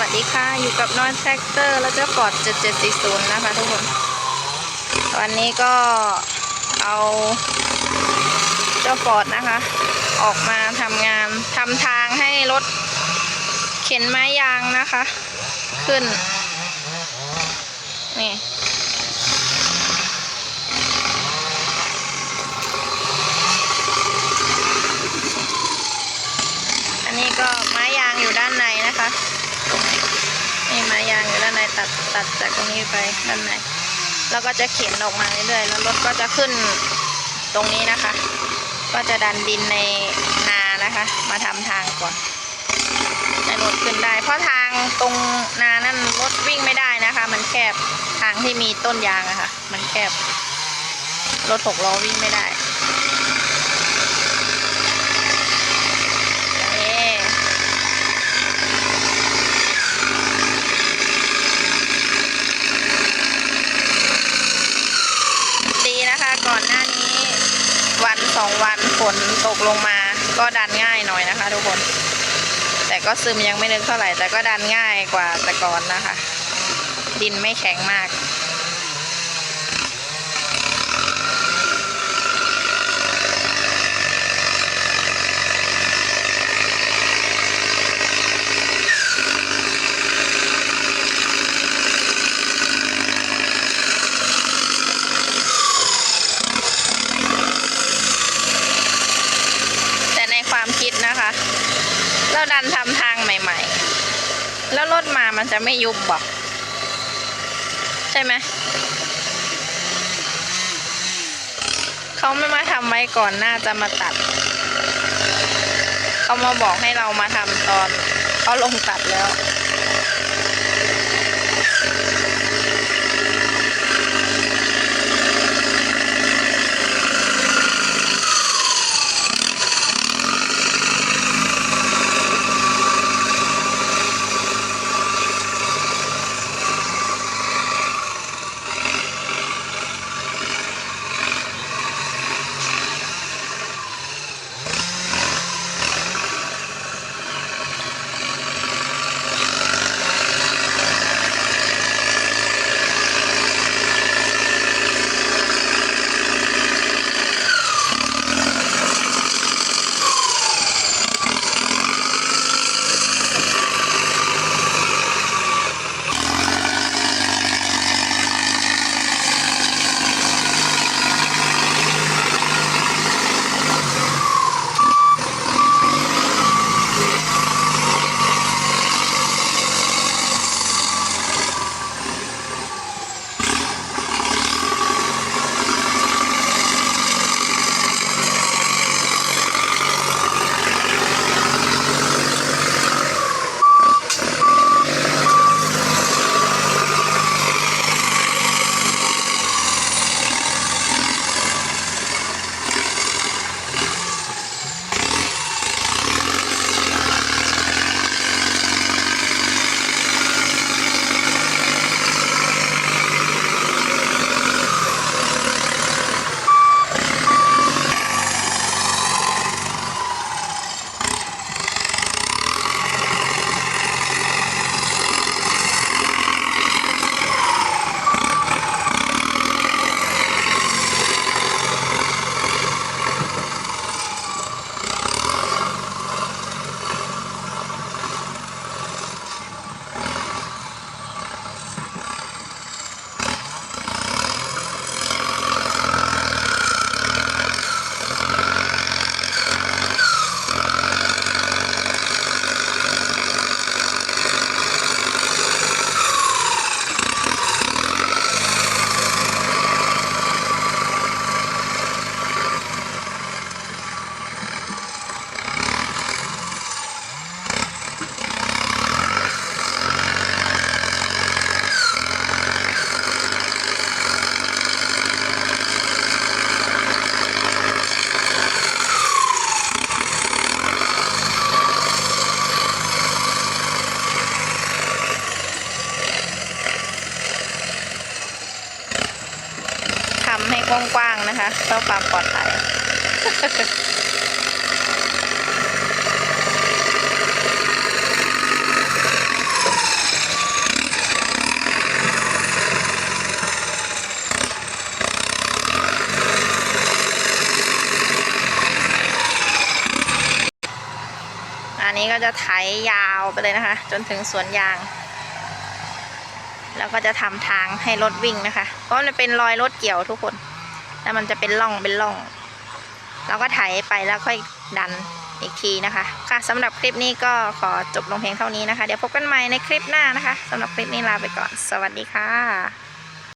วัสดีค่ะ อยู่กับนอนแท็กเตอร์ แล้วเจ้าฟอด7740 นะคะทุกคนวันนี้ก็เอาเจ้าฟอร์ดนะคะ ออกมาทำงานทำทางให้รถเข็นไม้ยางนะคะ ขึ้น นี่ อันนี้ก็ไม้ยางอยู่ด้านในนะคะ นี่ไม้ยางอยู่ด้านใน ตัดตัดจากตรงนี้ไปด้านในแล้วก็จะเข็นออกมาเรื่อยๆแล้วรถก็จะขึ้นตรงนี้นะคะ ก็จะดันดินในนานะคะ มาทำทางก่อนให้รถขึ้นได้ เพราะทางตรงนานั่นรถวิ่งไม่ได้นะคะ มันแคบทางที่มีต้นยางอะค่ะ มันแคบรถหกล้อวิ่งไม่ได้นี่ ดีนะคะก่อนหน้านี้วันส องวันฝนตกลงมาก็ดันง่ายหน่อยนะคะ ทุกคน แต่ก็ซึมยังไม่นึกเท่าไหร่ แต่ก็ดันง่ายกว่าแต่ก่อนนะคะ ดินไม่แข็งมาก แต่ในความคิดนะคะ เราดันทำทาง ใหม่ ๆ แล้วรถมามันจะไม่ยุบบอกใช่ไหมเขาไม่มาทำไว้ก่อนหน้าจะมาตัด เขามาบอกให้เรามาทำตอนเขาลงตัดแล้ว กว้างๆนะคะเพื่อความปลอดภัยอันนี้ก็จะไถยาวไปเลยนะคะ จนถึงสวนยาง แล้วก็จะทำทางให้รถวิ่งนะคะ เพราะมันเป็นรอยรถเกี่ยวทุกคน แล้วมันจะเป็นร่องเป็นร่อง เราก็ไถไปแล้วค่อยดันอีกทีนะคะ ค่ะสำหรับคลิปนี้ก็ขอจบลงเพียงเท่านี้นะคะ เดี๋ยวพบกันใหม่ในคลิปหน้านะคะสำหรับคลิปนี้ลาไปก่อน สวัสดีค่ะ